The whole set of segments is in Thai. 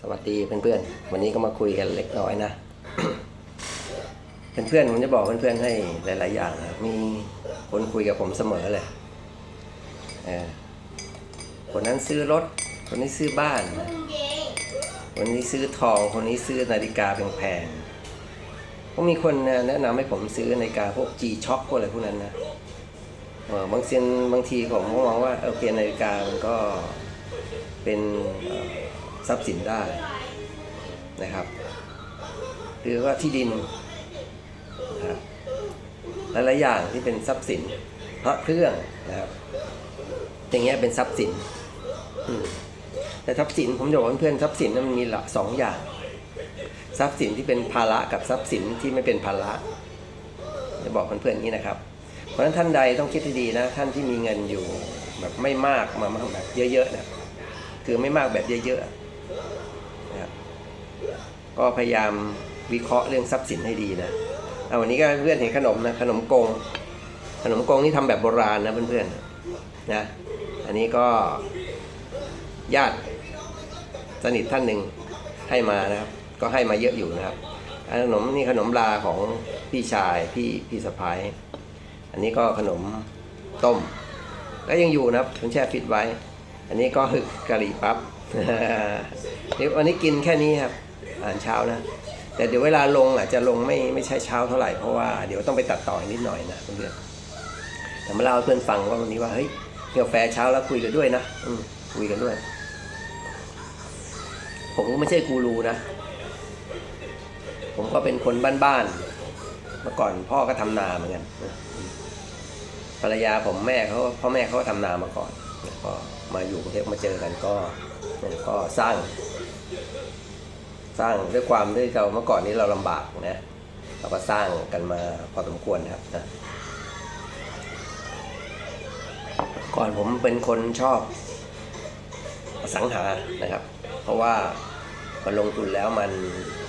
สวัสดีเพื่อนๆ วันนี้ก็มาคุยกันเล็กน้อยนะ เพื่อนๆผมจะบอกเพื่อนๆให้หลาย ๆ อย่างนะมีคนคุยกับผมเสมอเลยเออคนนั้นซื้อรถ คนนี้ซื้อบ้าน คนนี้ซื้อทอง คนนี้ซื้อนาฬิกาแพงๆก็มีคนแนะนำให้ผมซื้อนาฬิกาพวก G Shock พวกอะไรพวกนั้นนะบางเซียนบางทีผมก็มองว่าโอเคนาฬิกามันก็เป็น ทรัพย์สินได้นะครับ หรือว่าที่ดินนะครับหลายๆอย่างที่เป็นทรัพย์สินพระเครื่องนะครับอย่างเงี้ยเป็นทรัพย์สินแต่ทรัพย์สินผมจะบอกเพื่อนๆทรัพย์สินนั้นมันมีหลักสองอย่าง ทรัพย์สินที่เป็นภาระกับทรัพย์สินที่ไม่เป็นภาระจะบอกเพื่อนๆอย่างนี้นะครับ เพราะฉะนั้นท่านใดต้องคิดให้ดีนะ ท่านที่มีเงินอยู่แบบไม่มากมาแบบเยอะๆนะคือไม่มากแบบเยอะๆ นะครับก็พยายามวิเคราะห์เรื่องทรัพย์สินให้ดีนะเอาวันนี้ก็เพื่อนเห็นขนมนะขนมกง ขนมกงนี่ทำแบบโบราณนะเพื่อนๆนะอันนี้ก็ญาติสนิทท่านหนึ่งให้มานะครับ ก็ให้มาเยอะอยู่นะครับขนมนี่ขนมลาของพี่ชายพี่พี่สะพ้ายอันนี้ก็ขนมต้ม ก็ยังอยู่นะครับผมแช่ฟิตไว้ อันนี้ก็คือกะหรี่ปั๊บ เดี๋ยววันนี้กินแค่นี้ครับอาหารเช้านะ แต่เดี๋ยวเวลาลงอาจจะลงไม่ไม่ใช่เช้าเท่าไหร่เพราะว่าเดี๋ยวต้องไปตัดต่ออนิดหน่อยนะเพื่อนแต่มาเล่าเพื่อนฟังว่าวันนี้ว่าเฮ้ยเกี่ยวแฟเช้าแล้วคุยกันด้วยนะอืคุยกันด้วย ผมก็ไม่ใช่กูรูนะ ผมก็เป็นคนบ้านๆเมื่อก่อนพ่อก็ทำนาเหมือนกันภรรยาผมแม่เขาพ่อแม่เขาก็ทำนามาก่อนก็มาอยู่กรุงเทพมาเจอกันก็ ก็สร้าง สร้างด้วยความที่เราเมื่อก่อนนี้เราลำบากนะเราก็สร้างกันมาพอสมควรนะครับนะก่อนผมเป็นคนชอบสังหานะครับ เพราะว่าพอลงทุนแล้วมัน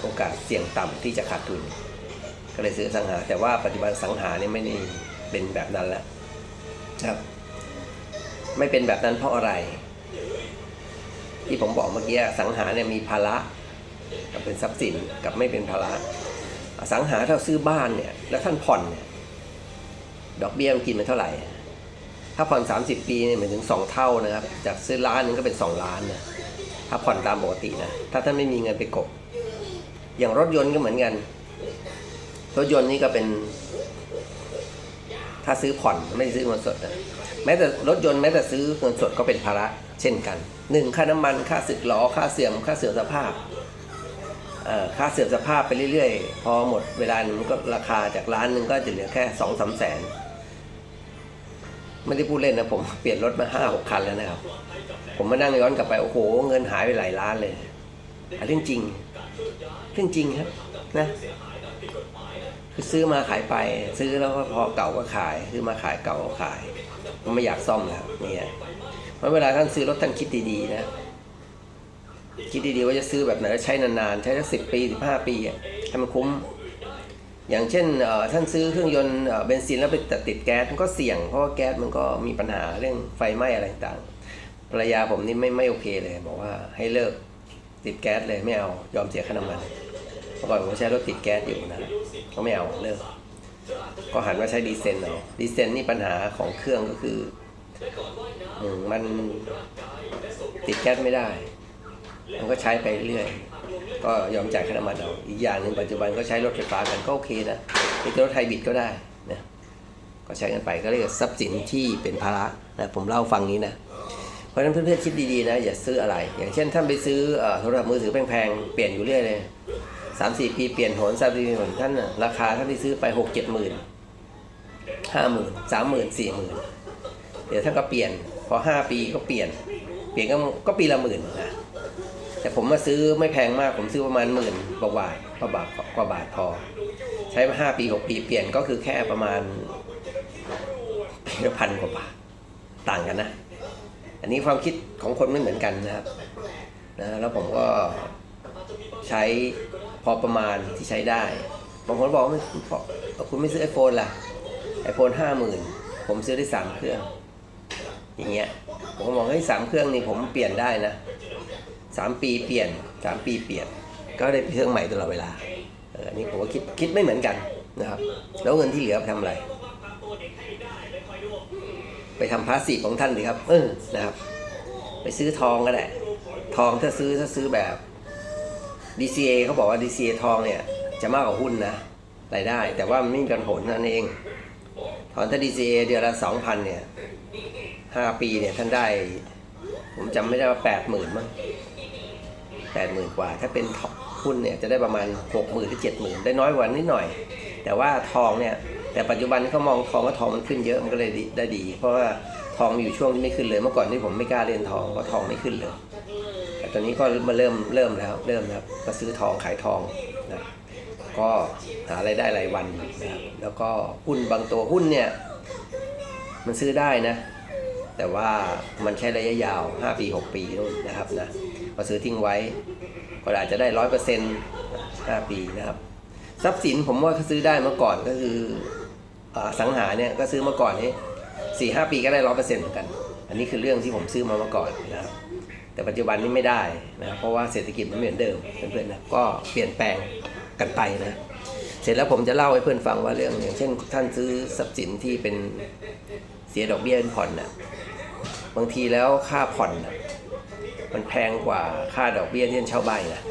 โอกาสเสี่ยงต่ำที่จะขาดทุน ก็เลยซื้ออสังหา แต่ว่าปัจจุบันสังหาเนี่ยไม่ได้เป็นแบบนั้นแล้วครับ ไม่เป็นแบบนั้นเพราะอะไร ที่ผมบอกเมื่อกี้สังหาเนี่ยมีภาระกับเป็นทรัพย์สินกับไม่เป็นภาระสังหาถ้าซื้อบ้านเนี่ยแล้วท่านผ่อนเนี่ยดอกเบี้ยมันกินมันเท่าไหร่ ถ้าผ่อน 30 ปีเนี่ยหมายถึง 2 เท่านะครับ จากซื้อล้านนึงก็เป็น 2 ล้านนะถ้าผ่อนตามปกตินะถ้าท่านไม่มีเงินไปกบ อย่างรถยนต์ก็เหมือนกัน รถยนต์นี่ก็เป็น ถ้าซื้อผ่อนไม่ได้ซื้อเงินสดนะ แม้แต่รถยนต์แม้แต่ซื้อเงินสดก็เป็นภาระเช่นกันหนึ่งค่าน้ำมันค่าสึกหลอค่าเสื่อมค่าเสื่อมสภาพค่าเสื่อมสภาพไปเรื่อยๆ พอหมดเวลาหนึ่งมันก็ราคาจากล้านหนึ่งก็จะเหลือแค่สองสามแสนไม่ได้พูดเล่นนะผมเปลี่ยนรถมาห้าหกคันแล้วนะครับ ผมมานั่งย้อนกลับไป โอ้โห เงินหายไปหลายล้านเลยอันเรื่องจริงเรื่องจริงครับนะคือซื้อมาขายไป ซื้อแล้วก็พอเก่าก็ขาย ซื้อมาขายเก่าก็ขาย ผมไม่อยากซ่อมแล้วนี่ยเพราะเวลาท่านซื้อรถท่านคิดดีๆนะคิดดีๆว่าจะซื้อแบบไหนแล้วใช้นานๆ ใช้สักสิบปีสิบห้าปีอะให้มันคุ้ม อย่างเช่นท่านซื้อเครื่องยนต์เบนซินแล้วไปติดแก๊สมันก็เสี่ยงเพราะว่าแก๊สมันก็มีปัญหาเรื่องไฟไหม้อะไรต่างภรรยาผมนี่ไม่ไม่โอเคเลย บอกว่าให้เลิกติดแก๊สเลยไม่เอายอมเสียค่าน้ำมันเมื่อก่อนผมใช้รถติดแก๊สอยู่นะก็ไม่เอาเลิก ก็หันมาใช้ดีเซลเอาดีเซลนี่ปัญหาของเครื่องก็คือหนึ่งมันติดแก๊สไม่ได้ มันก็ใช้ไปเรื่อย ก็ยอมจ่ายค่าน้ำมันเอาอีกอย่างหนึ่งปัจจุบันก็ใช้รถไฟฟ้ากันก็โอเคนะมีรถไฮบริดก็ได้นะก็ใช้กันไปก็เรียกทรัพย์สินที่เป็นภาระนะผมเล่าฟังนี้นะเพราะฉะนั้นเพื่อนๆคิดดีๆนะอย่าซื้ออะไร อย่างเช่นท่านไปซื้อโทรศัพท์มือถือแพงๆเปลี่ยนอยู่เรื่อยเลย สามสี่ปีเปลี่ยนหนสามสี่ปีหนท่านน่ะราคาท่านที่ซื้อไปหกเจ็ดหมื่นห้าหมื่นสามหมื่นสี่หมื่นเดี๋ยวท่านก็เปลี่ยน พอห้าปีก็เปลี่ยน เปลี่ยนก็ก็ปีละหมื่นนะแต่ผมมาซื้อไม่แพงมากผมซื้อประมาณหมื่นกว่าบาทกว่าบาทกว่าบาทพอ ใช้มาห้าปีหกปีเปลี่ยนก็คือแค่ประมาณปีละพันกว่าบาทต่างกันนะ อันนี้ความคิดของคนไม่เหมือนกันนะครับนะแล้วผมก็ใช้ อประมาณที่ใช้ได้ บางคนบอกว่าไม่พอคุณไม่ซื้อ iPhone ล่ะ iPhone ห้าหมื่นผมซื้อได้สามเครื่อง อย่างเงี้ย ผมก็บอกเฮ้ยสามเครื่องนี่ผมเปลี่ยนได้นะสามปีเปลี่ยนสามปีเปลี่ยน ก็ได้เครื่องใหม่ตลอดเวลาเอออันนี้ผมก็คิดคิดไม่เหมือนกันนะครับ แล้วเงินที่เหลือไปทำอะไร ไปทำพาสซีฟของท่านดีครับ เออนะครับ ไปซื้อทองก็ได้ ทองถ้าซื้อถ้าซื้อแบบ DCA เขาบอกว่า DCA ทองเนี่ยจะมากกว่าหุ้นนะรายได้ แต่ว่ามันไม่มีการผลนั่นเอง ถอนถ้า DCA เดือนละสองพันเนี่ยห้าปีเนี่ยท่านได้ ผมจำไม่ได้ว่าแปดหมื่นมั้งแปดหมื่นกว่า ถ้าเป็นหุ้นเนี่ยจะได้ประมาณหกหมื่นหรือเจ็ดหมื่นได้น้อยกว่านิดหน่อย แต่ว่าทองเนี่ย แต่ปัจจุบันเขามองทองว่าทองมันขึ้นเยอะมันก็เลยได้ดี เพราะว่าทองมีอยู่ช่วงที่ไม่ขึ้นเลย เมื่อก่อนที่ผมไม่กล้าเล่นทองเพราะทองไม่ขึ้นเลย ต่ตอนนี้ก็มาเริ่มเริ่มแล้วเริ่มนะครับก็ซื้อทองขายทองนะก็หาไรายได้รายวันนะครับแล้วก็หุ้นบางตัวหุ้นเนี่ย มันซื้อได้นะ แต่ว่ามันใช้ระยะยาว 5 ปี 6 ปีนู่นนะครับนะพอซื้อทิ้งไว้ ก็อาจจะได้ร้อยเปอร์เซ็นต์ห้าปีนะครับ ทรัพย์สินผมว่าซื้อได้เมื่อก่อนก็คืออสังหาเนี่ยก็ซื้อเมื่อก่อนนี้สี่ห้าปีก็ได้ร้อยเปอร์เซ็นต์เหมือนกัน อันนี้คือเรื่องที่ผมซื้อมาเมื่อก่อนนะครับ แต่ปัจจุบันนี้ไม่ได้นะเพราะว่าเศรษฐกิจมันไม่เหมือนเดิมเพื่อนๆนะก็เปลี่ยนแปลงกันไปนะเสร็จแล้วผมจะเล่าให้เพื่อนฟังว่าเรื่องอย่างเช่น ท่านซื้อทรัพย์สินที่เป็นเสียดอกเบี้ยเป็นผ่อนนะบางทีแล้วค่าผ่อนนะมันแพงกว่าค่าดอกเบี้ยที่ท่านเช่าบ้านนะ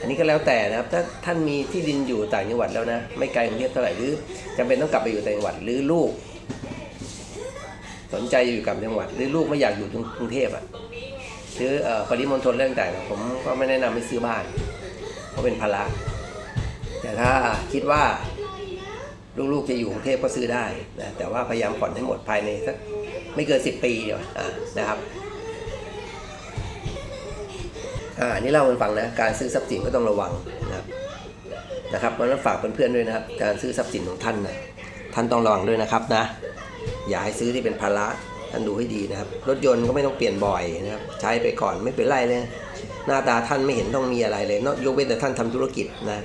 อันนี้ก็แล้วแต่นะครับถ้าท่านมีที่ดินอยู่ต่างจังหวัดแล้วนะไม่ไกลกรุงเทพเท่าไหร่หรือจำเป็นต้องกลับไปอยู่ต่างจังหวัดหรือลูก สนใจอยู่กับจังหวัด หรือลูกไม่อยากอยู่กรุงเทพอะ ซื้ออปริมณฑลเรื่องต่างผมก็ไม่แนะนำให้ซื้อบ้าน เพราะเป็นภาระแต่ถ้าคิดว่าลูกๆจะอยู่กรุงเทพก็ซื้อได้นะแต่ว่าพยายามผ่อนให้หมดภายในสักไม่เกินสิบปีเดียวนะครับอ่าอันนี่เล่าให้ฟังนะการซื้อทรัพย์สินก็ต้องระวังนะครับนะครับเพราะฉะนั้นฝากเพื่อนๆด้วยนะครับ การซื้อทรัพย์สินของท่านนะท่านต้องระวังด้วยนะครับนะ อย่าให้ซื้อที่เป็นภาระ ท่านดูให้ดีนะครับ รถยนต์ก็ไม่ต้องเปลี่ยนบ่อยนะครับ ใช้ไปก่อนไม่เป็นไรเลย หน้าตาท่านไม่เห็นต้องมีอะไรเลยนอกยกเว้นแต่ท่านทำธุรกิจนะ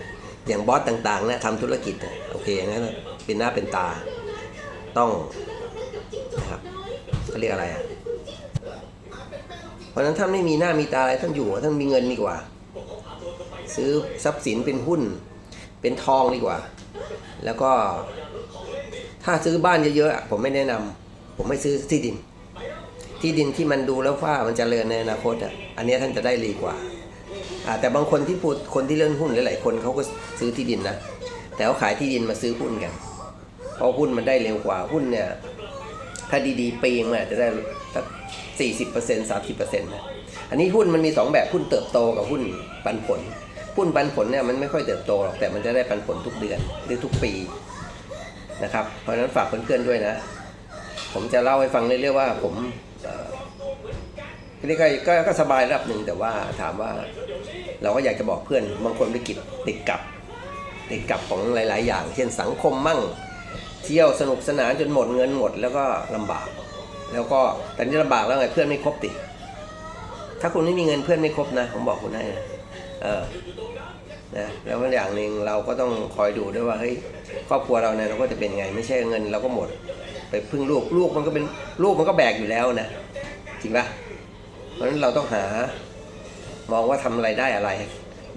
อย่างบอสต่างๆนะทำธุรกิจนะโอเคนะเป็นหน้าเป็นตา ต้องนะครับเขาเรียกอะไรอะเพราะฉะนั้นท่านไม่มีหน้ามีตาอะไรท่านอยู่ท่านมีเงินดีกว่า ซื้อทรัพย์สินเป็นหุ้น เป็นทองดีกว่า แล้วก็ถ้าซื้อบ้านเยอะๆผมไม่แนะนำ ผมไม่ซื้อที่ดิน ที่ดินที่มันดูแล้วว่ามันจเจริญในอนาคตอะอันเนี้ยท่านจะได้ดีกว่าอ่าแต่บางคนที่พูดคนที่เล่นหุ้นหลายๆคนเขาก็ซื้อที่ดินนะแต่เขาขายที่ดินมาซื้อหุ้นกัน เพราะหุ้นมันได้เร็วกว่าหุ้นเนี่ยถ้าดีๆปีนึงมันอาจจะได้สักสี่สิบเปอร์เซ็นต์สามสิบเปอร์เซ็นต์นะอันนี้หุ้นมันมีสองแบบหุ้นเติบโตกับหุ้นปันผล หุ้นปันผลเนี่ยมันไม่ค่อยเติบโตหรอกแต่มันจะได้ปันผลทุกเดือนหรือทุกปีนะครับเพราะฉะนั้นฝากเพื่อนๆด้วยนะ ผมจะเล่าให้ฟังเรื่อยๆว่าผมนี่ก็ก็ก็สบายระดับหนึ่งแต่ว่าถามว่าเราก็อยากจะบอกเพื่อนบางคนไปกิดติดกับติดกับของหลาย ๆ อย่าง เช่นสังคมมั่ง เที่ยวสนุกสนานจนหมดเงินหมด แล้วก็ลำบาก แล้วก็แต่นี่ลำบากแล้วไงเพื่อนไม่ครบติดถ้าคุณไม่มีเงินเพื่อนไม่ครบนะ ผมบอกคุณให้นะเออนะแล้วก็อย่างหนึ่งเราก็ต้องคอยดูด้วยว่าเฮ้ยครอบครัวเราเนี่ยเราก็จะเป็นไง ไม่ใช่เงินเราก็หมด ไปพึ่งลูกลูกมันก็เป็นลูกมันก็แบกอยู่แล้วนะจริงปะเพราะฉะนั้นเราต้องหามองว่าทำอะไรได้อะไร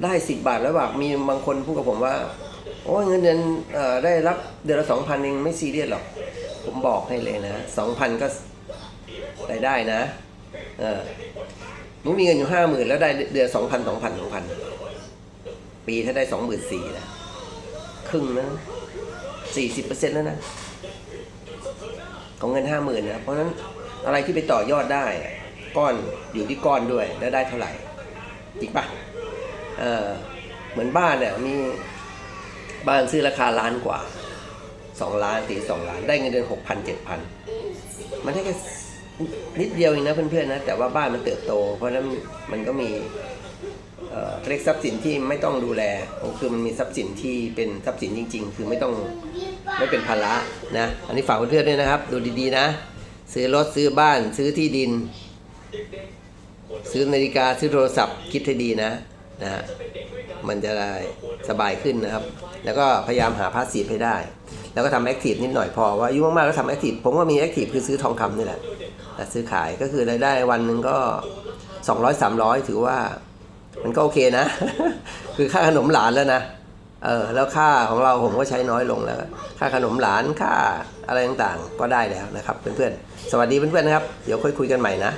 ได้สิบบาทแล้วบาทมีบางคนพูดกับผมว่าโอ้เงินเดือนได้รับเดือนละสองพันเองไม่ซีเรียสหรอก ผมบอกให้เลยนะสองพันก็รายได้นะเออมึงมีเงินอยู่ห้าหมื่นแล้วได้เดือนสองพันสองพันสองพันปีถ้าได้สองหมื่นสี่นะครึ่งนะสี่สิบเปอร์เซ็นต์แล้วนะ ของเงินห้าหมื่นนะเพราะฉะนั้นอะไรที่ไปต่อยอดได้ ก้อนอยู่ที่ก้อนด้วยแล้วได้เท่าไหร่จริงปะเออเหมือนบ้านเนี่ยมีบ้านซื้อราคาล้านกว่าสองล้านตีสองล้านได้เงินเดือนหกพันเจ็ดพันมันได้แค่นิดเดียวเองนะเพื่อนๆนะแต่ว่าบ้านมันเติบโต เพราะนั้นมันก็มี เรียกทรัพย์สินที่ไม่ต้องดูแลคือมันมีทรัพย์สินที่เป็นทรัพย์สินจริง ๆ คือไม่ต้องไม่เป็นภาระนะอันนี้ฝากเพื่อนๆด้วยนะครับ ดูดีๆนะ ซื้อรถซื้อบ้านซื้อที่ดิน ซื้อนาฬิกาซื้อโทรศัพท์คิดให้ดีนะนะมันจะได้สบายขึ้นนะครับ แล้วก็พยายามหาพาสซีฟให้ได้ แล้วก็ทำแอคทีฟนิดหน่อยพอว่าอายุมากๆก็ทำแอคทีฟผมว่ามีแอคทีฟคือซื้อทองคำนี่แหละแต่ซื้อขายก็คือรายได้วันหนึ่งก็ 200 300 ถือว่า มันก็โอเคนะ คือค่าขนมหลานแล้วนะเออแล้วค่าของเราผมก็ใช้น้อยลงแล้ว ค่าขนมหลานค่าอะไรต่างๆ ก็ได้แล้วนะครับเพื่อนๆสวัสดีเพื่อนๆนะครับ เดี๋ยวค่อยคุยกันใหม่นะ